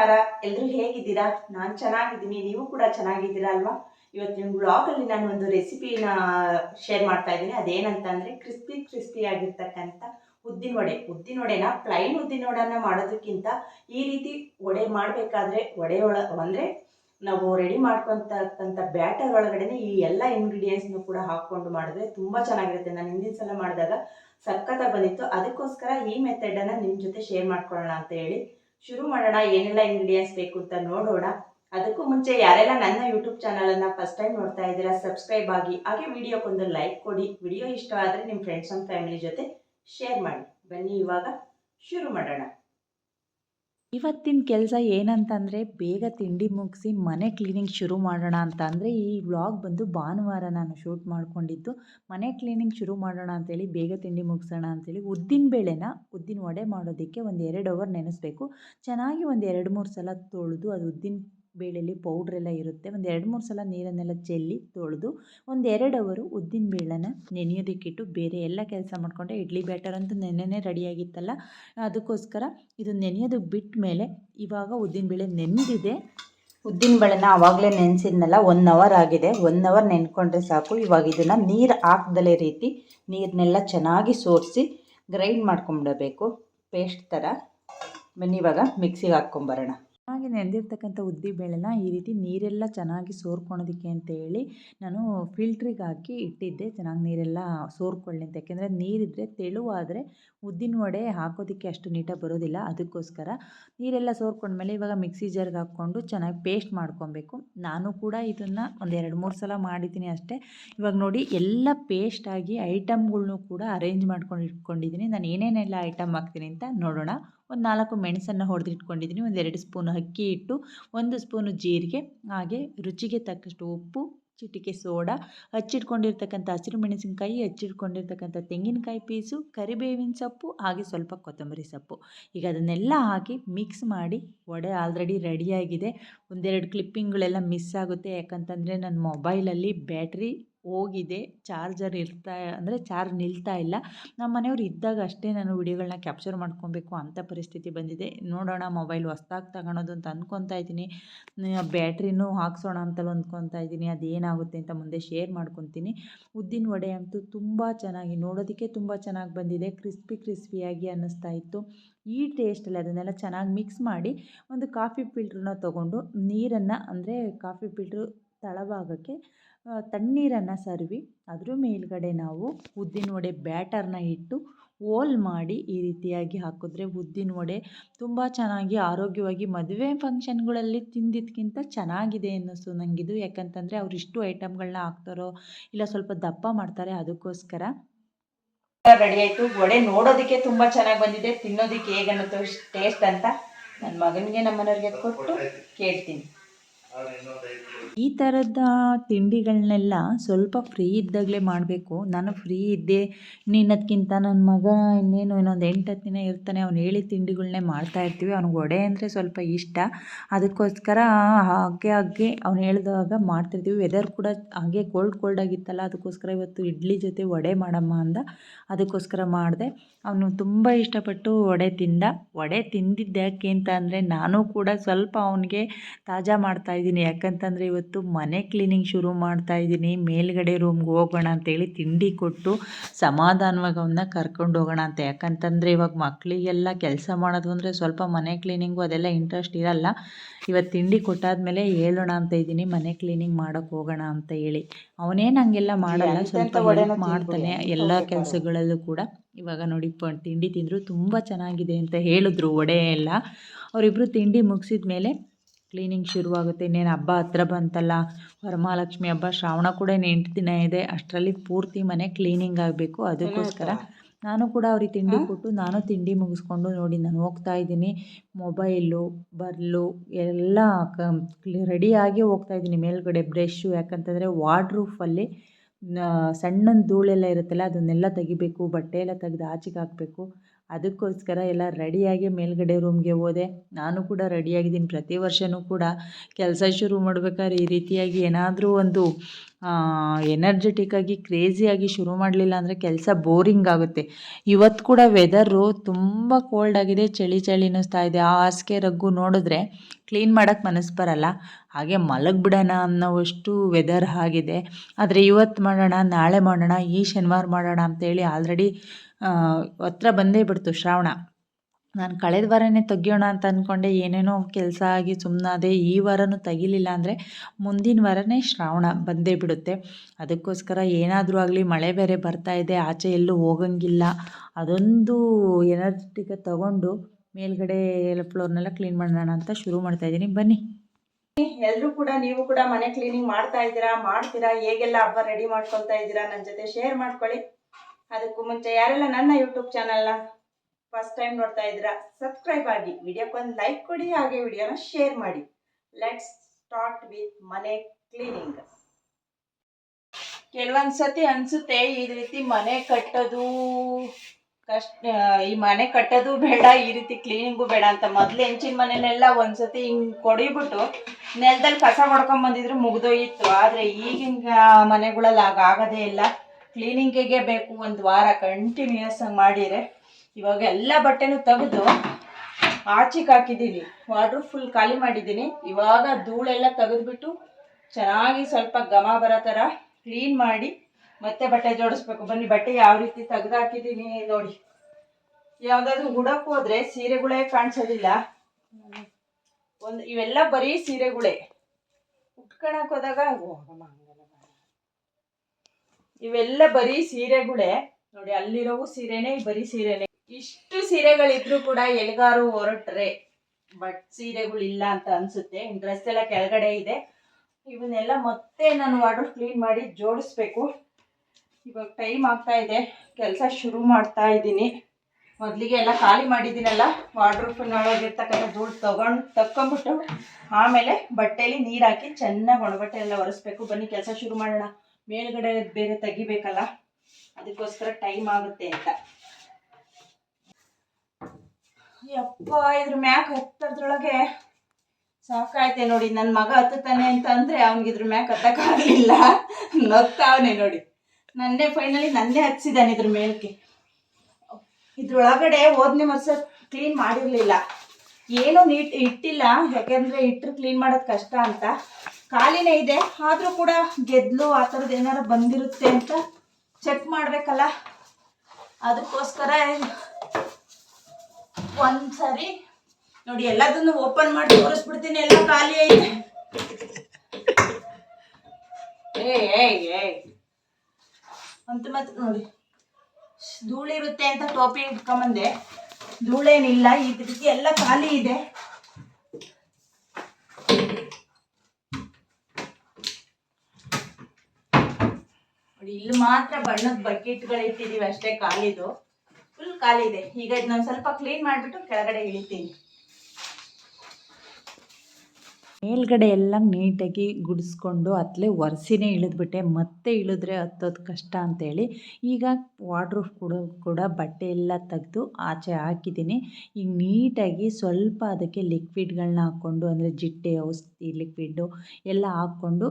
ನಮಸ್ಕಾರ. ಎಲ್ಲರೂ ಹೇಗಿದ್ದೀರಾ? ನಾನು ಚೆನ್ನಾಗಿದ್ದೀನಿ. ನೀವು ಕೂಡ ಚೆನ್ನಾಗಿದ್ದೀರಾ ಅಲ್ವಾ? ಇವತ್ತಿನ ಬ್ಲಾಗಲ್ಲಿ ನಾನು ಒಂದು ರೆಸಿಪಿನ ಶೇರ್ ಮಾಡ್ತಾ ಇದ್ದೀನಿ. ಅದೇನಂತ ಅಂದರೆ ಕ್ರಿಸ್ಪಿ ಕ್ರಿಸ್ಪಿ ಆಗಿರ್ತಕ್ಕಂಥ ಉದ್ದಿನ ವಡೆ. ಉದ್ದಿನ ವಡೆನ ಪ್ಲೈನ್ ಉದ್ದಿನ ವಡೆನ ಮಾಡೋದಕ್ಕಿಂತ ಈ ರೀತಿ ವಡೆ ಮಾಡಬೇಕಾದ್ರೆ ವಡೆ ಒಳ ಅಂದರೆ ನಾವು ರೆಡಿ ಮಾಡ್ಕೊತಕ್ಕಂಥ ಬ್ಯಾಟರ್ ಒಳಗಡೆನೆ ಈ ಎಲ್ಲ ಇಂಗ್ರೀಡಿಯೆಂಟ್ಸ್ನು ಕೂಡ ಹಾಕ್ಕೊಂಡು ಮಾಡಿದ್ರೆ ತುಂಬ ಚೆನ್ನಾಗಿರುತ್ತೆ. ನಾನು ಹಿಂದಿನ ಸಲ ಮಾಡಿದಾಗ ಸಕ್ಕತ್ತಾಗಿ ಬಂದಿತ್ತು. ಅದಕ್ಕೋಸ್ಕರ ಈ ಮೆಥಡನ್ನು ನಿಮ್ಮ ಜೊತೆ ಶೇರ್ ಮಾಡ್ಕೊಳ್ಳೋಣ ಅಂತ ಹೇಳಿ ಶುರು ಮಾಡೋಣ, ಏನೆಲ್ಲ ಇಂಗ್ರೀಡಿಯೆಂಟ್ಸ್ ಬೇಕು ಅಂತ ನೋಡೋಣ. ಅದಕ್ಕೂ ಮುಂಚೆ ಯಾರೆಲ್ಲ ನನ್ನ ಯೂಟ್ಯೂಬ್ ಚಾನಲನ್ನು ಫಸ್ಟ್ ಟೈಮ್ ನೋಡ್ತಾ ಇದ್ದೀರಾ ಸಬ್ಸ್ಕ್ರೈಬ್ ಆಗಿ, ಹಾಗೆ ವಿಡಿಯೋಕ್ಕೊಂದು ಲೈಕ್ ಕೊಡಿ. ವಿಡಿಯೋ ಇಷ್ಟ ಆದರೆ ನಿಮ್ಮ ಫ್ರೆಂಡ್ಸ್ ಆ್ಯಂಡ್ ಫ್ಯಾಮಿಲಿ ಜೊತೆ ಶೇರ್ ಮಾಡಿ. ಬನ್ನಿ ಇವಾಗ ಶುರು ಮಾಡೋಣ. ಇವತ್ತಿನ ಕೆಲಸ ಏನಂತಂದರೆ ಬೇಗ ತಿಂಡಿ ಮುಗಿಸಿ ಮನೆ ಕ್ಲೀನಿಂಗ್ ಶುರು ಮಾಡೋಣ ಅಂತ ಅಂದರೆ ಈ ವ್ಲಾಗ್ ಬಂದು ಭಾನುವಾರ ನಾನು ಶೂಟ್ ಮಾಡ್ಕೊಂಡಿದ್ದು. ಮನೆ ಕ್ಲೀನಿಂಗ್ ಶುರು ಮಾಡೋಣ ಅಂತೇಳಿ, ಬೇಗ ತಿಂಡಿ ಮುಗಿಸೋಣ ಅಂತೇಳಿ ಉದ್ದಿನ ಬೇಳೆನ ಉದ್ದಿನ ವಡೆ ಮಾಡೋದಕ್ಕೆ ಒಂದು ಎರಡು ಅವರ್ ನೆನೆಸ್ಬೇಕು. ಚೆನ್ನಾಗಿ ಒಂದು ಎರಡು ಮೂರು ಸಲ ತೊಳೆದು ಅದು ಉದ್ದಿನ ಬೇಳೆಲಿ ಪೌಡ್ರೆಲ್ಲ ಇರುತ್ತೆ. ಒಂದು ಎರಡು ಮೂರು ಸಲ ನೀರನ್ನೆಲ್ಲ ಚೆಲ್ಲಿ ತೊಳೆದು ಒಂದು ಎರಡು ಅವರು ಉದ್ದಿನ ಬೇಳೆನ ನೆನೆಯೋದಕ್ಕಿಟ್ಟು ಬೇರೆ ಎಲ್ಲ ಕೆಲಸ ಮಾಡಿಕೊಂಡೆ. ಇಡ್ಲಿ ಬ್ಯಾಟರ್ ಅಂತೂ ನೆನೆನೇ ರೆಡಿಯಾಗಿತ್ತಲ್ಲ ಅದಕ್ಕೋಸ್ಕರ ಇದು ನೆನೆಯೋದು ಬಿಟ್ಟ ಮೇಲೆ ಇವಾಗ ಉದ್ದಿನಬೇಳೆ ನೆನೆದಿದೆ. ಉದ್ದಿನ ಬೇಳೆನ ಆವಾಗಲೇ ನೆನೆಸಿದ್ನಲ್ಲ ಒನ್ ಅವರ್ ಆಗಿದೆ. ಒನ್ ಅವರ್ ನೆನ್ಕೊಂಡ್ರೆ ಸಾಕು. ಇವಾಗ ಇದನ್ನು ನೀರು ಹಾಕ್ದಲೇ ರೀತಿ ನೀರನ್ನೆಲ್ಲ ಚೆನ್ನಾಗಿ ಸೋರಿಸಿ ಗ್ರೈಂಡ್ ಮಾಡ್ಕೊಂಬಿಡಬೇಕು. ಪೇಸ್ಟ್ ಥರ ಬನ್ನಿ ಇವಾಗ ಮಿಕ್ಸಿಗೆ ಹಾಕ್ಕೊಂಬರೋಣ. ಚೆನ್ನಾಗಿ ನೆಂದಿರ್ತಕ್ಕಂಥ ಉದ್ದಿಬೇಳೆನ ಈ ರೀತಿ ನೀರೆಲ್ಲ ಚೆನ್ನಾಗಿ ಸೋರ್ಕೊಳೋದಕ್ಕೆ ಅಂತ ಹೇಳಿ ನಾನು ಫಿಲ್ಟ್ರಿಗೆ ಹಾಕಿ ಇಟ್ಟಿದ್ದೆ. ಚೆನ್ನಾಗಿ ನೀರೆಲ್ಲ ಸೋರ್ಕೊಳ್ಳಿ ಅಂತ. ಯಾಕೆಂದರೆ ನೀರಿದ್ದರೆ ತೆಳುವಾದರೆ ಉದ್ದಿನ ವಡೆ ಹಾಕೋದಕ್ಕೆ ಅಷ್ಟು ನೀಟಾಗಿ ಬರೋದಿಲ್ಲ. ಅದಕ್ಕೋಸ್ಕರ ನೀರೆಲ್ಲ ಸೋರ್ಕೊಂಡ್ಮೇಲೆ ಇವಾಗ ಮಿಕ್ಸಿ ಜಾರ್ಗೆ ಹಾಕ್ಕೊಂಡು ಚೆನ್ನಾಗಿ ಪೇಸ್ಟ್ ಮಾಡ್ಕೊಬೇಕು. ನಾನು ಕೂಡ ಇದನ್ನು ಒಂದು ಎರಡು ಮೂರು ಸಲ ಮಾಡಿದ್ದೀನಿ ಅಷ್ಟೇ. ಇವಾಗ ನೋಡಿ, ಎಲ್ಲ ಪೇಸ್ಟಾಗಿ ಐಟಮ್ಗಳ್ನೂ ಕೂಡ ಅರೇಂಜ್ ಮಾಡ್ಕೊಂಡು ಇಟ್ಕೊಂಡಿದ್ದೀನಿ. ನಾನು ಏನೇನೆಲ್ಲ ಐಟಮ್ ಹಾಕ್ತೀನಿ ಅಂತ ನೋಡೋಣ. ಒಂದು ನಾಲ್ಕು ಮೆಣಸನ್ನು ಹೊಡೆದಿಟ್ಕೊಂಡಿದ್ದೀನಿ. ಒಂದು ಎರಡು ಸ್ಪೂನು ಅಕ್ಕಿ ಇಟ್ಟು ಒಂದು ಸ್ಪೂನು ಜೀರಿಗೆ, ಹಾಗೆ ರುಚಿಗೆ ತಕ್ಕಷ್ಟು ಉಪ್ಪು, ಚಿಟಿಕೆ ಸೋಡಾ, ಹಚ್ಚಿಟ್ಕೊಂಡಿರ್ತಕ್ಕಂಥ ಹಸಿರು ಮೆಣಸಿನಕಾಯಿ, ಹಚ್ಚಿಟ್ಕೊಂಡಿರ್ತಕ್ಕಂಥ ತೆಂಗಿನಕಾಯಿ ಪೀಸು, ಕರಿಬೇವಿನ ಸೊಪ್ಪು, ಹಾಗೆ ಸ್ವಲ್ಪ ಕೊತ್ತಂಬರಿ ಸೊಪ್ಪು. ಈಗ ಅದನ್ನೆಲ್ಲ ಹಾಕಿ ಮಿಕ್ಸ್ ಮಾಡಿ ವಡೆ ಆಲ್ರೆಡಿ ರೆಡಿಯಾಗಿದೆ. ಒಂದೆರಡು ಕ್ಲಿಪ್ಪಿಂಗ್ಗಳೆಲ್ಲ ಮಿಸ್ ಆಗುತ್ತೆ. ಯಾಕಂತಂದರೆ ನನ್ನ ಮೊಬೈಲಲ್ಲಿ ಬ್ಯಾಟ್ರಿ ಹೋಗಿದೆ, ಚಾರ್ಜರ್ ಇರ್ತಾ, ಅಂದರೆ ಚಾರ್ಜ್ ನಿಲ್ತಾ ಇಲ್ಲ. ನಮ್ಮ ಮನೆಯವ್ರು ಇದ್ದಾಗ ಅಷ್ಟೇ ನಾನು ವಿಡಿಯೋಗಳನ್ನ ಕ್ಯಾಪ್ಚರ್ ಮಾಡ್ಕೊಬೇಕು ಅಂತ ಪರಿಸ್ಥಿತಿ ಬಂದಿದೆ. ನೋಡೋಣ, ಮೊಬೈಲ್ ಹೊಸ್ದಾಗಿ ತಗೊಳೋದು ಅಂತ ಅಂದ್ಕೊತಾ ಇದ್ದೀನಿ. ಬ್ಯಾಟ್ರಿನೂ ಹಾಕ್ಸೋಣ ಅಂತಲೂ ಅಂದ್ಕೊತಾ ಇದ್ದೀನಿ. ಅದೇನಾಗುತ್ತೆ ಅಂತ ಮುಂದೆ ಶೇರ್ ಮಾಡ್ಕೊತೀನಿ. ಉದ್ದಿನ ವಡೆ ಅಂತೂ ತುಂಬ ಚೆನ್ನಾಗಿ, ನೋಡೋದಕ್ಕೆ ತುಂಬ ಚೆನ್ನಾಗಿ ಬಂದಿದೆ. ಕ್ರಿಸ್ಪಿ, ಕ್ರಿಸ್ಪಿಯಾಗಿ ಅನ್ನಿಸ್ತಾ ಇತ್ತು. ಈ ಟೇಸ್ಟಲ್ಲಿ ಅದನ್ನೆಲ್ಲ ಚೆನ್ನಾಗಿ ಮಿಕ್ಸ್ ಮಾಡಿ ಒಂದು ಕಾಫಿ ಫಿಲ್ಟ್ರನ್ನ ತೊಗೊಂಡು ನೀರನ್ನು, ಅಂದರೆ ಕಾಫಿ ಫಿಲ್ಟ್ರು ತಳಭಾಗಕ್ಕೆ ತಣ್ಣೀರನ್ನು ಸರ್ವಿ. ಅದ್ರ ಮೇಲ್ಗಡೆ ನಾವು ಉದ್ದಿನ ವಡೆ ಬ್ಯಾಟರ್ನ ಇಟ್ಟು ಓಲ್ ಮಾಡಿ ಈ ರೀತಿಯಾಗಿ ಹಾಕಿದ್ರೆ ಉದ್ದಿನ ವಡೆ ತುಂಬ ಚೆನ್ನಾಗಿ ಆರೋಗ್ಯವಾಗಿ ಮದುವೆ ಫಂಕ್ಷನ್ಗಳಲ್ಲಿ ತಿಂದಿದ್ದಕ್ಕಿಂತ ಚೆನ್ನಾಗಿದೆ ಅನ್ನಿಸ್ತು ನನಗಿದು ಯಾಕಂತಂದರೆ ಅವ್ರು ಇಷ್ಟು ಐಟಮ್ಗಳನ್ನ ಹಾಕ್ತಾರೋ ಇಲ್ಲ ಸ್ವಲ್ಪ ದಪ್ಪ ಮಾಡ್ತಾರೆ ಅದಕ್ಕೋಸ್ಕರ. ರೆಡಿ ಆಯಿತು. ವಡೆ ನೋಡೋದಕ್ಕೆ ತುಂಬ ಚೆನ್ನಾಗಿ ಬಂದಿದೆ. ತಿನ್ನೋದಕ್ಕೆ ಹೇಗನ್ನುತ್ತೋ ಟೇಸ್ಟ್ ಅಂತ ನನ್ನ ಮಗನಿಗೆ ನಮ್ಮ ಮನೆಯವ್ರಿಗೆ ಕೊಟ್ಟು ಕೇಳ್ತೀನಿ. ಈ ಥರದ ತಿಂಡಿಗಳನ್ನೆಲ್ಲ ಸ್ವಲ್ಪ ಫ್ರೀ ಇದ್ದಾಗಲೇ ಮಾಡಬೇಕು. ನಾನು ಫ್ರೀ ಇದ್ದೆ ನಿನ್ನದಕ್ಕಿಂತ ನನ್ನ ಮಗ ಇನ್ನೇನು ಇನ್ನೊಂದು ಎಂಟು ಹತ್ತು ದಿನ ಇರ್ತಾನೆ, ಅವ್ನು ಹೇಳಿದ ತಿಂಡಿಗಳನ್ನೇ ಮಾಡ್ತಾ ಇರ್ತೀವಿ. ಅವ್ನಿಗೆ ವಡೆ ಅಂದರೆ ಸ್ವಲ್ಪ ಇಷ್ಟ. ಅದಕ್ಕೋಸ್ಕರ ಹಾಗೆ ಹಾಗೆ ಅವ್ನು ಹೇಳಿದಾಗ ಮಾಡ್ತಿರ್ತೀವಿ. ವೆದರ್ ಕೂಡ ಹಾಗೆ ಕೋಲ್ಡ್ ಕೋಲ್ಡ್ ಆಗಿತ್ತಲ್ಲ, ಅದಕ್ಕೋಸ್ಕರ ಇವತ್ತು ಇಡ್ಲಿ ಜೊತೆ ವಡೆ ಮಾಡಮ್ಮ ಅಂದ. ಅದಕ್ಕೋಸ್ಕರ ಮಾಡಿದೆ. ಅವನು ತುಂಬ ಇಷ್ಟಪಟ್ಟು ವಡೆ ತಿಂದ. ವಡೆ ತಿಂದಿದ್ದ ಯಾಕೆ ಅಂತ ಅಂದರೆ, ನಾನು ಕೂಡ ಸ್ವಲ್ಪ ಅವನಿಗೆ ತಾಜಾ ಮಾಡ್ತಾಯಿದ್ದೀನಿ. ಯಾಕಂತಂದರೆ ಇವತ್ತು ಮನೆ ಕ್ಲೀನಿಂಗ್ ಶುರು ಮಾಡ್ತಾ ಇದ್ದೀನಿ ಮೇಲ್ಗಡೆ ರೂಮ್ಗೆ ಹೋಗೋಣ ಅಂತೇಳಿ ತಿಂಡಿ ಕೊಟ್ಟು ಸಮಾಧಾನವಾಗಿ ಅವನ್ನ ಕರ್ಕೊಂಡು ಹೋಗೋಣ ಅಂತ. ಯಾಕಂತಂದರೆ ಇವಾಗ ಮಕ್ಕಳಿಗೆಲ್ಲ ಕೆಲಸ ಮಾಡೋದು ಅಂದರೆ ಸ್ವಲ್ಪ ಮನೆ ಕ್ಲೀನಿಂಗು ಅದೆಲ್ಲ ಇಂಟ್ರೆಸ್ಟ್ ಇರಲ್ಲ. ಇವತ್ತು ತಿಂಡಿ ಕೊಟ್ಟಾದ್ಮೇಲೆ ಹೇಳೋಣ ಅಂತ ಇದ್ದೀನಿ ಮನೆ ಕ್ಲೀನಿಂಗ್ ಮಾಡೋಕ್ಕೆ ಹೋಗೋಣ ಅಂತ ಹೇಳಿ. ಅವನೇನು ಹಂಗೆಲ್ಲ ಮಾಡಲ್ಲ. ಸ್ವಲ್ಪ ಮಾಡ್ತಾನೆ. ಎಲ್ಲ ಕೆಲಸಗಳಲ್ಲೂ ಕೂಡ. ಇವಾಗ ನೋಡಿ ಪ ತಿಂಡಿ ತಿಂದರು ತುಂಬ ಚೆನ್ನಾಗಿದೆ ಅಂತ ಹೇಳಿದ್ರು ವಡೆ ಎಲ್ಲ ಅವರಿಬ್ಬರು ತಿಂಡಿ ಮುಗಿಸಿದ ಮೇಲೆ ಕ್ಲೀನಿಂಗ್ ಶುರುವಾಗುತ್ತೆ. ಇನ್ನೇನು ಹಬ್ಬ ಹತ್ರ ಬಂತಲ್ಲ ವರಮಹಾಲಕ್ಷ್ಮಿ ಹಬ್ಬ ಶ್ರಾವಣ ಕೂಡ ಎಂಟು ದಿನ ಇದೆ. ಅಷ್ಟರಲ್ಲಿ ಪೂರ್ತಿ ಮನೆ ಕ್ಲೀನಿಂಗ್ ಆಗಬೇಕು ಅದಕ್ಕೋಸ್ಕರ. ನಾನು ಕೂಡ ಅವ್ರಿಗೆ ತಿಂಡಿ ಕೊಟ್ಟು ನಾನು ತಿಂಡಿ ಮುಗಿಸ್ಕೊಂಡು ನೋಡಿ ನಾನು ಹೋಗ್ತಾ ಇದ್ದೀನಿ. ಮೊಬೈಲು ಬರ್ಲು ಎಲ್ಲ ಕ ರೆಡಿಯಾಗಿ ಹೋಗ್ತಾ ಇದ್ದೀನಿ. ಮೇಲ್ಗಡೆ ಬ್ರಷ್ಷು ಯಾಕಂತಂದರೆ ವಾರ್ಡ್ರೂಫಲ್ಲಿ ಸಣ್ಣ ಧೂಳೆಲ್ಲ ಇರುತ್ತಲ್ಲ ಅದನ್ನೆಲ್ಲ ತೆಗಿಬೇಕು ಬಟ್ಟೆ ಎಲ್ಲ ತೆಗೆದು ಆಚೆಗೆ ಹಾಕಬೇಕು. ಅದಕ್ಕೋಸ್ಕರ ಎಲ್ಲ ರೆಡಿಯಾಗಿ ಮೇಲ್ಗಡೆ ರೂಮ್ಗೆ ಹೋದೆ. ನಾನು ಕೂಡ ರೆಡಿಯಾಗಿದ್ದೀನಿ. ಪ್ರತಿ ವರ್ಷವೂ ಕೂಡ ಕೆಲಸ ಶುರು ಮಾಡ್ಬೇಕಾದ್ರೆ ಈ ರೀತಿಯಾಗಿ ಏನಾದರೂ ಒಂದು ಎನರ್ಜೆಟಿಕ್ಕಾಗಿ ಕ್ರೇಜಿಯಾಗಿ ಶುರು ಮಾಡಲಿಲ್ಲ ಅಂದರೆ ಕೆಲಸ ಬೋರಿಂಗ್ ಆಗುತ್ತೆ. ಇವತ್ತು ಕೂಡ ವೆದರು ತುಂಬ ಕೋಲ್ಡ್ ಆಗಿದೆ, ಚಳಿ ಚಳಿ ಅನ್ನಿಸ್ತಾ ಇದೆ. ಆ ಹಾಸಿಗೆ ರಗ್ಗು ನೋಡಿದ್ರೆ ಕ್ಲೀನ್ ಮಾಡೋಕ್ಕೆ ಮನಸ್ಸು ಬರಲ್ಲ. ಹಾಗೆ ಮಲಗಿಬಿಡೋಣ ಅನ್ನೋವಷ್ಟು ವೆದರ್ ಆಗಿದೆ. ಆದರೆ ಇವತ್ತು ಮಾಡೋಣ, ನಾಳೆ ಮಾಡೋಣ, ಈ ಶನಿವಾರ ಮಾಡೋಣ ಅಂತೇಳಿ ಆಲ್ರೆಡಿ ಹತ್ರ ಬಂದೇ ಬಿಡ್ತು ಶ್ರಾವಣ. ನಾನು ಕಳೆದ ವಾರನೇ ತೆಗಿಯೋಣ ಅಂತ ಅಂದ್ಕೊಂಡೆ ಏನೇನೋ ಕೆಲಸ ಆಗಿ ಸುಮ್ಮನಾದೆ ಈ ವಾರನೂ ತೆಗಿಲಿಲ್ಲ ಅಂದರೆ ಮುಂದಿನ ವಾರನೇ ಶ್ರಾವಣ ಬಂದೇ ಬಿಡುತ್ತೆ. ಅದಕ್ಕೋಸ್ಕರ ಏನಾದರೂ ಆಗಲಿ ಮಳೆ ಬೇರೆ ಬರ್ತಾ ಇದೆ, ಆಚೆ ಎಲ್ಲೂ ಹೋಗಂಗಿಲ್ಲ. ಅದೊಂದು ಎನರ್ಜಿಟಿಗೆ ತಗೊಂಡು ಮೇಲ್ಗಡೆ ಫ್ಲೋರ್ನೆಲ್ಲ ಕ್ಲೀನ್ ಮಾಡೋಣ ಅಂತ ಶುರು ಮಾಡ್ತಾ ಇದ್ದೀನಿ. ಬನ್ನಿ. ಎಲ್ಲರೂ ಕೂಡ ನೀವು ಕೂಡ ಮನೆ ಕ್ಲೀನಿಂಗ್ ಮಾಡ್ತಾ ಇದ್ದೀರಾ? ಮಾಡ್ತೀರಾ? ಹೇಗೆಲ್ಲ ಹಬ್ಬ ರೆಡಿ ಮಾಡ್ಕೊಳ್ತಾ ಇದ್ದೀರಾ? ನನ್ನ ಜೊತೆ ಶೇರ್ ಮಾಡ್ಕೊಳ್ಳಿ. ಅದಕ್ಕೂ ಮುಂಚೆ ಯಾರೆಲ್ಲ ನನ್ನ ಯೂಟ್ಯೂಬ್ ಚಾನಲ್ನ ಫಸ್ಟ್ ಟೈಮ್ ನೋಡ್ತಾ ಇದ್ದೀರಾ ಸಬ್ಸ್ಕ್ರೈಬ್ ಆಗಿ ವಿಡಿಯೋಕ್ಕೊಂದು ಲೈಕ್ ಕೊಡಿ, ಹಾಗೆ ವಿಡಿಯೋನ ಶೇರ್ ಮಾಡಿ. ಲೆಟ್ಸ್ ಸ್ಟಾರ್ಟ್ ವಿತ್ ಮನೆ ಕ್ಲೀನಿಂಗ್ ಕೆಲವೊಂದು ಸತಿ ಅನಿಸುತ್ತೆ ಈ ರೀತಿ ಮನೆ ಕಟ್ಟೋದು, ಕಷ್ಟ ಈ ಮನೆ ಕಟ್ಟೋದು ಬೇಡ, ಈ ರೀತಿ ಕ್ಲೀನಿಂಗು ಬೇಡ ಅಂತ ಮೊದಲು ಹೆಂಚಿನ ಮನೆನೆಲ್ಲ ಒಂದ್ಸತಿ ಹಿಂಗೆ ಕೊಡಿಬಿಟ್ಟು ನೆಲದಲ್ಲಿ ಕಸ ಹೊಡ್ಕೊಂಡ್ ಬಂದಿದ್ರು ಮುಗ್ದೋಯಿತ್ತು ಆದರೆ ಈಗಿನ ಮನೆಗಳಲ್ಲಿ ಆಗ ಆಗೋದೇ ಇಲ್ಲ. ಕ್ಲೀನಿಂಗಿಗೆ ಬೇಕು, ಒಂದು ವಾರ ಕಂಟಿನ್ಯೂಸ್ ಆಗಿ ಮಾಡಿದರೆ ಇವಾಗ ಎಲ್ಲ ಬಟ್ಟೆನೂ ತೆಗೆದು ಆಚೆಗೆ ಹಾಕಿದ್ದೀನಿ. ವಾಟ್ರ್ ಫುಲ್ ಖಾಲಿ ಮಾಡಿದ್ದೀನಿ. ಇವಾಗ ಧೂಳೆಲ್ಲ ತೆಗೆದ್ಬಿಟ್ಟು ಚೆನ್ನಾಗಿ ಸ್ವಲ್ಪ ಘಮ ಬರೋ ಥರ ಕ್ಲೀನ್ ಮಾಡಿ ಮತ್ತೆ ಬಟ್ಟೆ ಜೋಡಿಸ್ಬೇಕು. ಬನ್ನಿ, ಬಟ್ಟೆ ಯಾವ ರೀತಿ ತೆಗೆದು ಹಾಕಿದ್ದೀನಿ ನೋಡಿ. ಯಾವುದಾದ್ರು ಗುಡಕ್ಕೆ ಹೋದ್ರೆ ಸೀರೆಗಳೇ ಕಾಣಿಸೋದಿಲ್ಲ. ಒಂದು ಇವೆಲ್ಲ ಬರೀ ಸೀರೆಗಳೇ. ಉಟ್ಕೊಳಕ್ ಹೋದಾಗ. ಇವೆಲ್ಲ ಬರೀ ಸೀರೆಗಳೇ. ನೋಡಿ ಅಲ್ಲಿರೋವು ಸೀರೆನೇ ಬರೀ ಸೀರೆನೇ. ಇಷ್ಟು ಸೀರೆಗಳಿದ್ರು ಕೂಡ ಎಲ್ಗಾರು ಹೊರಟ್ರೆ ಬಟ್ ಸೀರೆಗಳಿಲ್ಲ ಅಂತ ಅನ್ಸುತ್ತೆ. ಡ್ರೆಸ್ ಎಲ್ಲ ಕೆಳಗಡೆ ಇದೆ. ಇವನ್ನೆಲ್ಲ ಮತ್ತೆ ನಾನು ವಾಟರ್ ಕ್ಲೀನ್ ಮಾಡಿ ಜೋಡಿಸ್ಬೇಕು. ಇವಾಗ ಟೈಮ್ ಆಗ್ತಾ ಇದೆ. ಕೆಲಸ ಶುರು ಮಾಡ್ತಾ ಇದ್ದೀನಿ. ಮೊದಲಿಗೆ ಎಲ್ಲ ಖಾಲಿ ಮಾಡಿದ್ದೀನಲ್ಲ ವಾಟರ್ ಒಳಗಿರ್ತಕ್ಕಂಥ ಧೂಳು ತಗೊಂಡು ತಕ್ಕೊಂಬಿಟ್ಟು, ಆಮೇಲೆ ಬಟ್ಟೆಲಿ ನೀರು ಹಾಕಿ ಚೆನ್ನಾಗಿ ಒಣಬಟ್ಟೆ ಎಲ್ಲ ಒರೆಸ್ಬೇಕು. ಬನ್ನಿ, ಕೆಲಸ ಶುರು ಮಾಡೋಣ. ಮೇಲ್ಗಡೆ ಬೇರೆ ತೆಗಿಬೇಕಲ್ಲ, ಅದಕ್ಕೋಸ್ಕರ ಟೈಮ್ ಆಗುತ್ತೆ ಅಂತ. ಯಪ್ಪ, ಇದ್ರ ಮ್ಯಾಕ್ ಹತ್ತದ್ರೊಳಗೆ ಸಾಕಾಯ್ತೆ ನೋಡಿ ನನ್ನ ಮಗ ಹತ್ತುತ್ತಾನೆ ಅಂತ ಅಂದ್ರೆ ಅವ್ನಿಗೆ ಇದ್ರ ಮ್ಯಾಕ್ ಹತ್ತಕ್ಕಾಗಲಿಲ್ಲ. ನಗ್ತಾವನೆ ನೋಡಿ. ನನ್ನೇ ಫೈನಲಿ ನನ್ನೇ ಹಚ್ಚಿದ್ದಾನೆ ಇದ್ರ ಮೇಲಕ್ಕೆ ಇದ್ರೊಳಗಡೆ ಹೋದ್ನೆ ವರ್ಷ ಕ್ಲೀನ್ ಮಾಡಿರಲಿಲ್ಲ. ಏನೂ ನೀಟ್ ಇಟ್ಟಿಲ್ಲ, ಯಾಕೆಂದರೆ ಇಟ್ಟರು ಕ್ಲೀನ್ ಮಾಡೋದು ಕಷ್ಟ ಅಂತ. ಖಾಲಿನೇ ಇದೆ, ಆದರೂ ಕೂಡ ಗೆದ್ಲು ಆ ಥರದ್ದು ಏನಾರು ಬಂದಿರುತ್ತೆ ಅಂತ ಚೆಕ್ ಮಾಡಬೇಕಲ್ಲ. ಅದಕ್ಕೋಸ್ಕರ ಒಂದ್ಸರಿ ನೋಡಿ ಎಲ್ಲದನ್ನು ಓಪನ್ ಮಾಡಿ ತೋರಿಸ್ಬಿಡ್ತೀನಿ, ಎಲ್ಲ ಖಾಲಿ ಐತೆ. ಅಂತ ಮತ್ತೆ ನೋಡಿ. ಧೂಳಿರುತ್ತೆ ಅಂತ ಟೋಪಿ ಇಟ್ಕೊಂಬಂದೆ. ಧೂಳೇನಿಲ್ಲ, ಈ ರೀತಿ ಎಲ್ಲ ಖಾಲಿ ಇದೆ. ನೋಡಿ, ಇಲ್ಲಿ ಮಾತ್ರ ಬಣ್ಣದ ಬಕೆಟ್ಗಳು ಇಟ್ಟಿದೀವಿ ಅಷ್ಟೇ ಖಾಲಿದು. ಫುಲ್ ಖಾಲಿ ಇದೆ. ಈಗ ಇದು ನಾನು ಸ್ವಲ್ಪ ಕ್ಲೀನ್ ಮಾಡಿಬಿಟ್ಟು ಕೆಳಗಡೆ ಇಳಿತೀನಿ. ಮೇಲ್ಗಡೆ ಎಲ್ಲ ನೀಟಾಗಿ ಗುಡಿಸ್ಕೊಂಡು ಅತ್ತಲೇ ಒರೆಸಿನೇ ಇಳಿದ್ಬಿಟ್ಟೆ. ಮತ್ತೆ ಇಳಿದ್ರೆ ಹತ್ತೋದು ಕಷ್ಟ ಅಂತೇಳಿ ಈಗ ವಾಡ್ರೂಫ್ ಕೂಡ ಕೂಡ ಬಟ್ಟೆ ಎಲ್ಲ ತೆಗೆದು ಆಚೆ ಹಾಕಿದ್ದೀನಿ. ಈಗ ನೀಟಾಗಿ ಸ್ವಲ್ಪ ಅದಕ್ಕೆ ಲಿಕ್ವಿಡ್ಗಳನ್ನ ಹಾಕ್ಕೊಂಡು ಅಂದರೆ ಜಿಟ್ಟೆ ಔಷಧಿ ಲಿಕ್ವಿಡ್ಡು ಎಲ್ಲ ಹಾಕ್ಕೊಂಡು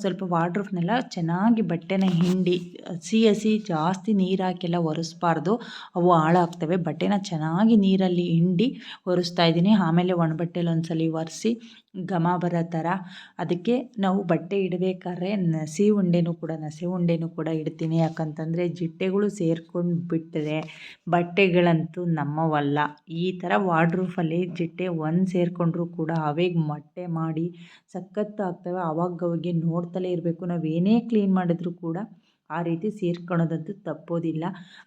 ಸ್ವಲ್ಪ ವಾಡ್ರೂಫ್ನೆಲ್ಲ ಚೆನ್ನಾಗಿ ಬಟ್ಟೆನ ಹಿಂಡಿ ಹಸಿ ಹಸಿ ಜಾಸ್ತಿ ನೀರು ಹಾಕೆಲ್ಲ ಒರೆಸ್ಬಾರ್ದು. ಅವು ಹಾಳಾಗ್ತವೆ. ಬಟ್ಟೆನ ಚೆನ್ನಾಗಿ ನೀರಲ್ಲಿ ಹಿಂಡಿ ಒರೆಸ್ತಾ ಇದ್ದೀನಿ. ಆಮೇಲೆ ಒಣ ಬಟ್ಟೆಲಿ ಒಂದ್ಸಲ ಒರೆಸಿ ಘಮ ಬರೋ ಥರ. ಅದಕ್ಕೆ ನಾವು ಬಟ್ಟೆ ಇಡಬೇಕಾದ್ರೆ ನಸಿ ಉಂಡೆನೂ ಕೂಡ, ನಸಿ ಉಂಡೆನೂ ಕೂಡ ಇಡ್ತೀನಿ. ಯಾಕಂತಂದರೆ ಜಿಟ್ಟೆಗಳು ಸೇರ್ಕೊಂಡು ಬಿಟ್ಟರೆ ಬಟ್ಟೆಗಳಂತೂ ನಮ್ಮವಲ್ಲ. ಈ ಥರ ವಾರ್ಡ್ರೂಫಲ್ಲಿ ಜಿಟ್ಟೆ ಒಂದು ಸೇರಿಕೊಂಡ್ರೂ ಕೂಡ ಅವೇಗೆ ಮೊಟ್ಟೆ ಮಾಡಿ ಸಖತ್ತು ಆಗ್ತವೆ ಅವಾಗ ಅವಾಗೆ ನೋಡ್ತಲೇ ಇರಬೇಕು. ನಾವು ಏನೇ ಕ್ಲೀನ್ ಮಾಡಿದರೂ ಕೂಡ ಆ ರೀತಿ ಸೇರ್ಕೊಳೋದಂತೂ ತಪ್ಪೋದಿಲ್ಲ.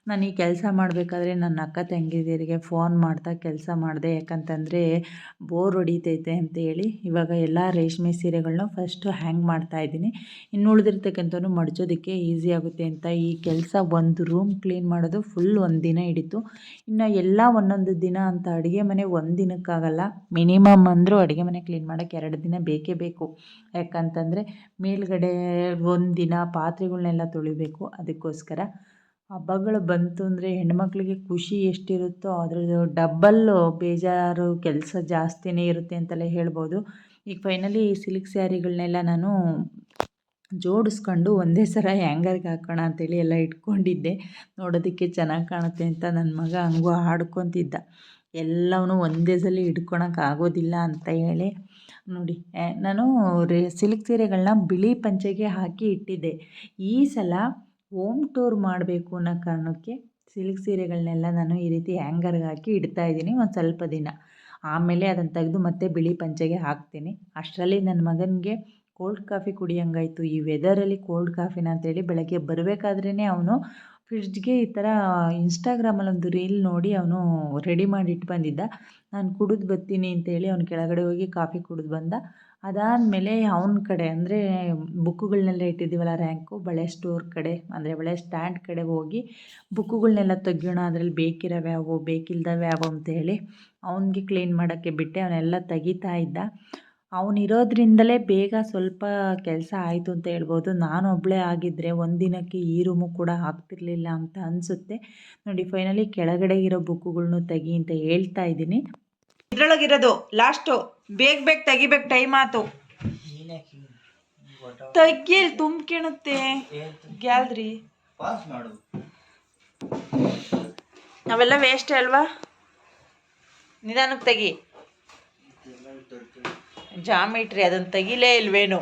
ನಾನು ಈ ಕೆಲಸ ಮಾಡಬೇಕಾದ್ರೆ ನನ್ನ ಅಕ್ಕ ತಂಗಿದಿರಿಗೆ ಫೋನ್ ಮಾಡ್ತಾ ಕೆಲಸ ಮಾಡಿದೆ. ಯಾಕಂತಂದರೆ ಬೋರ್ ಹೊಡಿತೈತೆ ಅಂತೇಳಿ ಇವಾಗ ಎಲ್ಲ ರೇಷ್ಮೆ ಸೀರೆಗಳನ್ನ ಫಸ್ಟು ಹ್ಯಾಂಗ್ ಮಾಡ್ತಾಯಿದ್ದೀನಿ ಇನ್ನು ಉಳಿದಿರ್ತಕ್ಕಂಥವ್ರು ಮಡಚೋದಕ್ಕೆ ಈಸಿ ಆಗುತ್ತೆ ಅಂತ ಈ ಕೆಲಸ ಒಂದು ರೂಮ್ ಕ್ಲೀನ್ ಮಾಡೋದು ಫುಲ್ ಒಂದು ದಿನ ಹಿಡಿತು. ಇನ್ನು ಎಲ್ಲ ಒಂದೊಂದು ದಿನ ಅಂತ ಅಡುಗೆ ಮನೆ ಒಂದು ದಿನಕ್ಕಾಗಲ್ಲ. ಮಿನಿಮಮ್ ಅಂದರೂ ಅಡುಗೆ ಮನೆ ಕ್ಲೀನ್ ಮಾಡೋಕ್ಕೆ ಎರಡು ದಿನ ಬೇಕೇ ಬೇಕು. ಯಾಕಂತಂದರೆ ಮೇಲುಗಡೆ ಒಂದು ದಿನ ಪಾತ್ರೆಗಳ್ನೆಲ್ಲ ತೊಳಿಬೇಕು ಅದಕ್ಕೋಸ್ಕರ. ಹಬ್ಬಗಳು ಬಂತು ಅಂದರೆ ಹೆಣ್ಮಕ್ಳಿಗೆ ಖುಷಿ ಎಷ್ಟಿರುತ್ತೋ ಅದ್ರದ್ದು ಡಬ್ಬಲ್ಲು ಬೇಜಾರು ಕೆಲಸ ಜಾಸ್ತಿನೇ ಇರುತ್ತೆ ಅಂತಲೇ ಹೇಳ್ಬೋದು. ಈಗ ಫೈನಲಿ ಸಿಲ್ಕ್ ಸ್ಯಾರಿಗಳನ್ನೆಲ್ಲ ನಾನು ಜೋಡಿಸ್ಕೊಂಡು ಒಂದೇ ಸರ ಹ್ಯಾಂಗರ್ಗೆ ಹಾಕೋಣ ಅಂತೇಳಿ ಎಲ್ಲ ಇಟ್ಕೊಂಡಿದ್ದೆ. ನೋಡೋದಕ್ಕೆ ಚೆನ್ನಾಗಿ ಕಾಣುತ್ತೆ ಅಂತ ನನ್ನ ಮಗ ಹಂಗೂ ಆಡ್ಕೊತಿದ್ದ ಎಲ್ಲವೂ ಒಂದೇ ಸಲ ಹಿಡ್ಕೊಳಕ್ಕೆ ಆಗೋದಿಲ್ಲ ಅಂತ ಹೇಳಿ. ನೋಡಿ ನಾನು ರೇ, ಸಿಲ್ಕ್ ಸೀರೆಗಳನ್ನ ಬಿಳಿ ಪಂಚೆಗೆ ಹಾಕಿ ಇಟ್ಟಿದ್ದೆ. ಈ ಸಲ ಹೋಮ್ ಟೂರ್ ಮಾಡಬೇಕು ಅನ್ನೋ ಕಾರಣಕ್ಕೆ ಸಿಲ್ಕ್ ಸೀರೆಗಳನ್ನೆಲ್ಲ ನಾನು ಈ ರೀತಿ ಹ್ಯಾಂಗರ್ಗೆ ಹಾಕಿ ಇಡ್ತಾ ಇದ್ದೀನಿ ಒಂದು ಸ್ವಲ್ಪ ದಿನ. ಆಮೇಲೆ ಅದನ್ನು ತೆಗೆದು ಮತ್ತೆ ಬಿಳಿ ಪಂಚೆಗೆ ಹಾಕ್ತೀನಿ. ಅಷ್ಟರಲ್ಲಿ ನನ್ನ ಮಗನಿಗೆ ಕೋಲ್ಡ್ ಕಾಫಿ ಕುಡಿಯಂಗಾಯಿತು. ಈ ವೆದರಲ್ಲಿ ಕೋಲ್ಡ್ ಕಾಫಿನ ಅಂತೇಳಿ ಬೆಳಗ್ಗೆ ಬರಬೇಕಾದ್ರೇ ಅವನು ಫ್ರಿಡ್ಜ್ಗೆ ಈ ಥರ ಇನ್ಸ್ಟಾಗ್ರಾಮಲ್ಲಿ ಒಂದು ರೀಲ್ ನೋಡಿ ಅವನು ರೆಡಿ ಮಾಡಿ ಇಟ್ಟು ಬಂದಿದ್ದ. ನಾನು ಕುಡಿದು ಬರ್ತೀನಿ ಅಂತೇಳಿ ಅವ್ನು ಕೆಳಗಡೆ ಹೋಗಿ ಕಾಫಿ ಕುಡಿದು ಬಂದ. ಅದಾದಮೇಲೆ ಅವನ ಕಡೆ ಅಂದರೆ ಬುಕ್ಕುಗಳನ್ನೆಲ್ಲ ಇಟ್ಟಿದ್ದೀವಲ್ಲ ರ್ಯಾಂಕು ಬಳೆ ಸ್ಟೋರ್ ಕಡೆ, ಅಂದರೆ ಬಳೆ ಸ್ಟ್ಯಾಂಡ್ ಕಡೆ ಹೋಗಿ ಬುಕ್ಕುಗಳನ್ನೆಲ್ಲ ತೆಗಿಯೋಣ, ಅದ್ರಲ್ಲಿ ಬೇಕಿರೋವೆ ಯಾವು ಬೇಕಿಲ್ದವೆ ಯಾವು ಅಂತೇಳಿ ಅವನಿಗೆ ಕ್ಲೀನ್ ಮಾಡೋಕ್ಕೆ ಬಿಟ್ಟೆ. ಅವನೆಲ್ಲ ತೆಗಿತಾ ಇದ್ದ. ಅವನಿರೋದ್ರಿಂದಲೇ ಬೇಗ ಸ್ವಲ್ಪ ಕೆಲಸ ಆಯಿತು ಅಂತ ಹೇಳ್ಬೋದು. ನಾನೊಬ್ಬಳೇ ಆಗಿದ್ದರೆ ಒಂದು ದಿನಕ್ಕೆ ಈ ರೂಮು ಕೂಡ ಆಗ್ತಿರಲಿಲ್ಲ ಅಂತ ಅನಿಸುತ್ತೆ. ನೋಡಿ ಫೈನಲಿ ಕೆಳಗಡೆ ಇರೋ ಬುಕ್ಕುಗಳ್ನು ತೆಗಿ ಅಂತ ಹೇಳ್ತಾ ಇದ್ದೀನಿ. ಇದ್ರೊಳಗಿರೋದು ಲಾಸ್ಟು ಬೇಗ ಬೇಗ ತೆಗಿಬೇಕು ಟೈಮ್ ಆಯ್ತು ತೆಗಿಯಲ್ಲಿ ತುಂಬ್ಕಿಣುತ್ತೆ ಗ್ಯಾಲ್ರಿ. ಅವೆಲ್ಲ ವೇಸ್ಟ್ ಅಲ್ವಾ? ನಿಧಾನಕ್ಕೆ ತೆಗಿ. ಜಾಮಿಟ್ರಿ ಅದನ್ನು ತೆಗಿಲೇ ಇಲ್ವೇನು?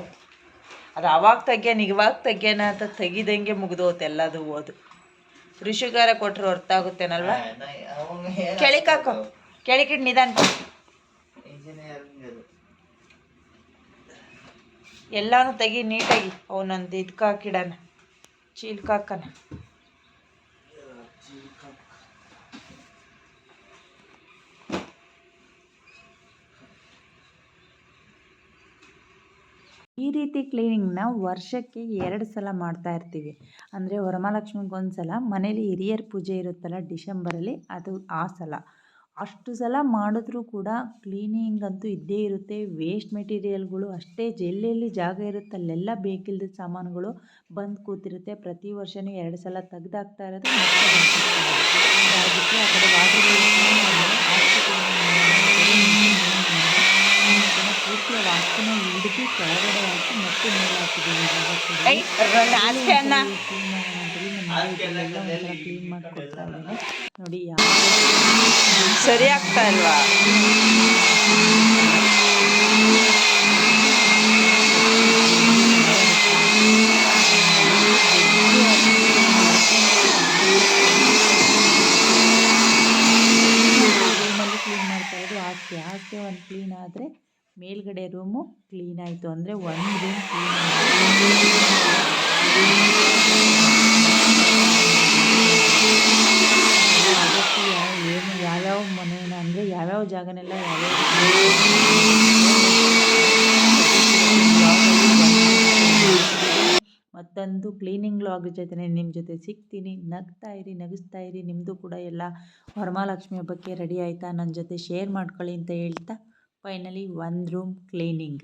ಅದು ಅವಾಗ ತೆಗ್ಯಾನ ಇವಾಗ ತೆಗ್ಯಾನ ಅಂತ ತೆಗಿದಂಗೆ ಮುಗ್ದೋತೆ ಎಲ್ಲದು ಓದು. ಋಷಿಗಾರ ಕೊಟ್ಟರು ಅರ್ಥ ಆಗುತ್ತೇನಲ್ವಾ? ಕೆಳಿಕಾಕೋ ಕೆಳಕಿಡ್ ನಿಧಾನ ಎಲ್ಲಾನು ತೆಗಿ ನೀಟಾಗಿ. ಅವನೊಂದು ಇದಕ್ಕೆ ಹಾಕಿಡಣ ಚೀಲ್ಕ ಹಾಕಣ ಈ ರೀತಿ ಕ್ಲೀನಿಂಗ್ನ ವರ್ಷಕ್ಕೆ ಎರಡು ಸಲ ಮಾಡ್ತಾ ಇರ್ತೀವಿ. ಅಂದರೆ ವರಮಹಾಲಕ್ಷ್ಮಿಗೆ ಒಂದು ಸಲ, ಮನೇಲಿ ಹಿರಿಯರ ಪೂಜೆ ಇರುತ್ತಲ್ಲ ಡಿಸೆಂಬರಲ್ಲಿ ಅದು ಆ ಸಲ. ಅಷ್ಟು ಸಲ ಮಾಡಿದ್ರೂ ಕೂಡ ಕ್ಲೀನಿಂಗ್ ಅಂತೂ ಇದ್ದೇ ಇರುತ್ತೆ. ವೇಸ್ಟ್ ಮೆಟೀರಿಯಲ್ಗಳು ಅಷ್ಟೇ ಎಲ್ಲೆಲ್ಲಿ ಜಾಗ ಇರುತ್ತೆ, ಅಲ್ಲೆಲ್ಲ ಬೇಕಿಲ್ಲದ ಸಾಮಾನುಗಳು ಬಂದು ಕೂತಿರುತ್ತೆ. ಪ್ರತಿ ವರ್ಷವೂ ಎರಡು ಸಲ ತೆಗೆದಾಗ್ತಾ ಇರೋದು ಅದಕ್ಕೆ ಆ ಕಡೆ ಪೂರ್ತಿ ವಾಸನೆ ಹಿಡಿದು ಕೆಳಗಡೆ ಹಾಕಿ ಮತ್ತೆ ಮೇಲೆ ಹಾಕಿದ್ದೀವಿ. ಕ್ಲೀನ್ ಮಾಡಿ ಇದ್ದೀನಿ. ನೋಡಿ ಯಾವ ಸರಿ ಆಗ್ತಾ ಇಲ್ವಾ ರೂಮಲ್ಲಿ ಕ್ಲೀನ್ ಮಾಡ್ತಾ ಇರೋದು ಆಚೆ ಆಚೆ ಒಂದು ಕ್ಲೀನ್ ಆದರೆ ಮೇಲ್ಗಡೆ ರೂಮು ಕ್ಲೀನ್ ಆಯಿತು ಅಂದರೆ ಒಂದು ರೂಮ್ ಕ್ಲೀನ್ ಏನು, ಯಾವ್ಯಾವ ಮನೇನ ಅಂದರೆ ಯಾವ್ಯಾವ ಜಾಗನೆಲ್ಲ ಯಾವ್ಯಾವ ಮತ್ತೊಂದು ಕ್ಲೀನಿಂಗ್ ಲಾಗ್ ಜೊತೆ ನಿಮ್ಮ ಜೊತೆ ಸಿಗ್ತೀನಿ. ನಗ್ತಾ ಇರಿ, ನಗಿಸ್ತಾ ಇರಿ. ನಿಮ್ಮದು ಕೂಡ ಎಲ್ಲ ವರಮಹಾಲಕ್ಷ್ಮಿ ಹಬ್ಬಕ್ಕೆ ರೆಡಿ ಆಯಿತಾ? ನನ್ನ ಜೊತೆ ಶೇರ್ ಮಾಡ್ಕೊಳ್ಳಿ ಅಂತ ಹೇಳ್ತಾ ಫೈನಲಿ ಒಂದು ರೂಮ್ ಕ್ಲೀನಿಂಗ್